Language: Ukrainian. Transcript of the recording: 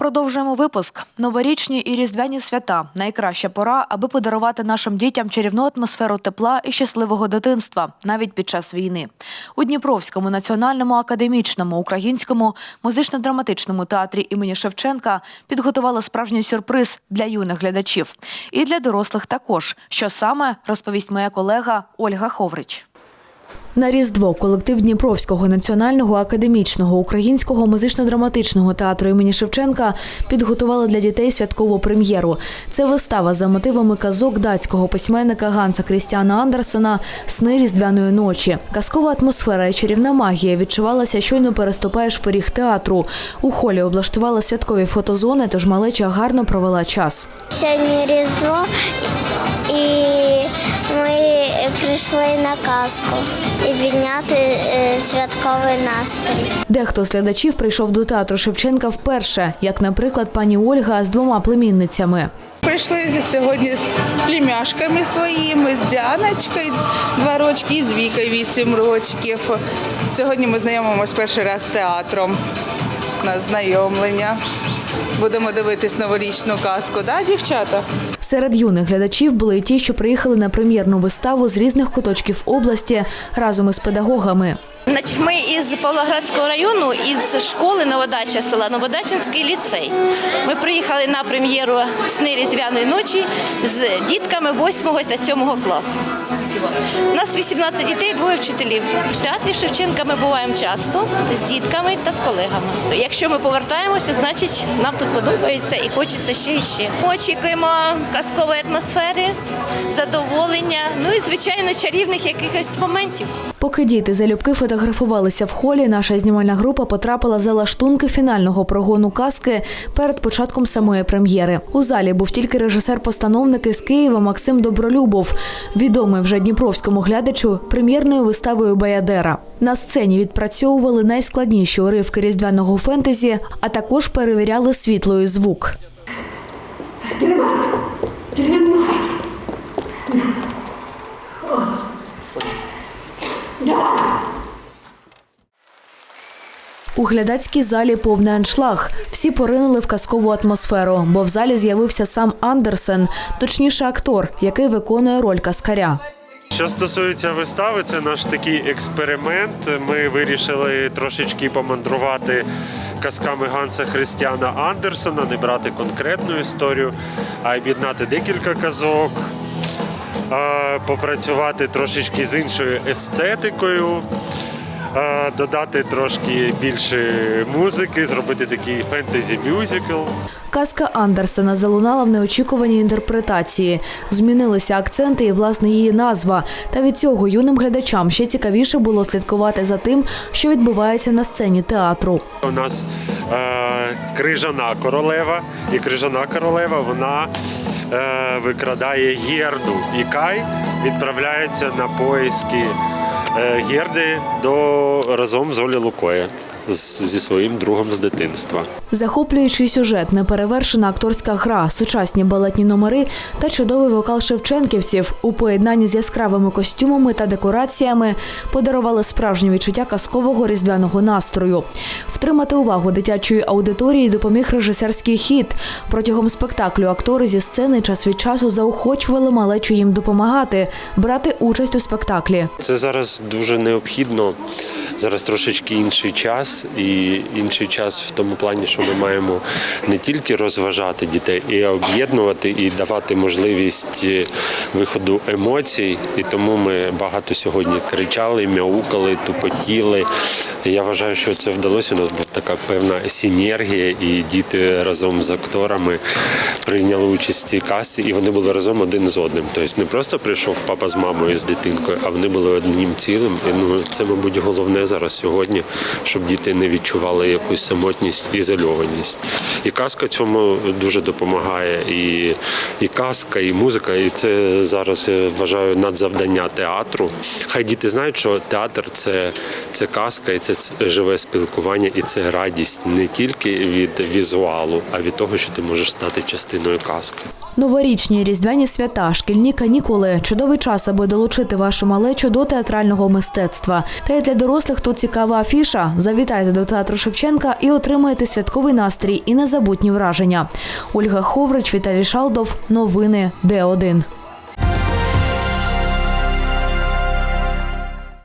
Продовжуємо випуск. Новорічні і різдвяні свята найкраща пора, аби подарувати нашим дітям чарівну атмосферу тепла і щасливого дитинства, навіть під час війни. У Дніпровському національному академічному українському музично-драматичному театрі імені Шевченка підготували справжній сюрприз для юних глядачів і для дорослих також. Що саме розповість моя колега Ольга Ховрич. На Різдво колектив Дніпровського національного академічного українського музично-драматичного театру імені Шевченка підготували для дітей святкову прем'єру. Це вистава за мотивами казок датського письменника Ганса Крістіана Андерсена Сни різдвяної ночі. Казкова атмосфера і чарівна магія відчувалася, щойно переступаєш поріг театру. У холі облаштували святкові фотозони, тож малеча гарно провела час. Сьогодні Різдво і ми прийшли на казку і підняти е, святковий настрій. Дехто з глядачів прийшов до театру Шевченка вперше, як, наприклад, пані Ольга з двома племінницями. Прийшли сьогодні з племяшками своїми, з Діаночкою два рочки і з Вікою вісім рочків. Сьогодні ми знайомимося перший раз з театром на знайомлення. Будемо дивитись новорічну казку, да, дівчата? Серед юних глядачів були й ті, що приїхали на прем'єрну виставу з різних куточків області разом із педагогами. Значить, ми із Павлоградського району, із школи Новодача села Новодачинський ліцей. Ми приїхали на прем'єру «Сни різдвяної ночі з дітками 8 та 7 класу. У нас 18 дітей, двоє вчителів. В театрі Шевченка ми буваємо часто з дітками та з колегами. Якщо ми повертаємося, значить нам тут подобається і хочеться ще і ще. Ми очікуємо казкової атмосфери, задоволення, ну і звичайно чарівних якихось моментів. Поки діти залюбки фотографувалися в холі, наша знімальна група потрапила за лаштунки фінального прогону казки перед початком самої прем'єри. У залі був тільки режисер-постановник із Києва Максим Добролюбов, відомий вже дніпровському глядачу прем'єрною виставою Баядера. На сцені відпрацьовували найскладніші уривки різдвяного фентезі, а також перевіряли світло і звук. У глядацькій залі повний аншлаг. Всі поринули в казкову атмосферу, бо в залі з'явився сам Андерсен, точніше актор, який виконує роль каскаря. Що стосується вистави, це наш такий експеримент. Ми вирішили трошечки помандрувати казками Ганса Христіана Андерсона, не брати конкретну історію, а об'єднати декілька казок, попрацювати трошечки з іншою естетикою, додати трошки більше музики, зробити такий фентезі-мюзикл. Казка Андерсена залунала в неочікуваній інтерпретації. Змінилися акценти і власне її назва. Та від цього юним глядачам ще цікавіше було слідкувати за тим, що відбувається на сцені театру. У нас е, крижана королева, і крижана королева вона е, викрадає Герду. І Кай відправляється на поиски е, Герди до разом з Олі Лукою з- зі своїм другом з дитинства. Захоплюючий сюжет, неперевершена акторська гра, сучасні балетні номери та чудовий вокал шевченківців у поєднанні з яскравими костюмами та декораціями подарували справжнє відчуття казкового різдвяного настрою. Втримати увагу дитячої аудиторії допоміг режисерський хід. Протягом спектаклю актори зі сцени час від часу заохочували малечу їм допомагати, брати участь у спектаклі. Це зараз дуже необхідно. Зараз трошечки інший час, і інший час в тому плані, що ми маємо не тільки розважати дітей, і об'єднувати і давати можливість е, виходу емоцій. І тому ми багато сьогодні кричали, мяукали, тупотіли. Я вважаю, що це вдалося. У нас була така певна синергія, і діти разом з акторами прийняли участь в цій касі, і вони були разом один з одним. Тобто не просто прийшов папа з мамою з дитинкою, а вони були одним цілим. І ну це, мабуть, головне зараз сьогодні, щоб діти не відчували якусь самотність, ізольованість. І казка цьому дуже допомагає. І, і казка, і музика. І це зараз я вважаю надзавдання театру. Хай діти знають, що театр це, це казка, і це живе спілкування, і це радість не тільки від візуалу, а від того, що ти можеш стати частиною казки. Новорічні різдвяні свята, шкільні канікули чудовий час, аби долучити вашу малечу до театрального мистецтва. Та й для дорослих тут цікава афіша. Завітайте до театру Шевченка і отримаєте святковий настрій і незабутні враження. Ольга Ховрич, Віталій Шалдов. Новини Д1.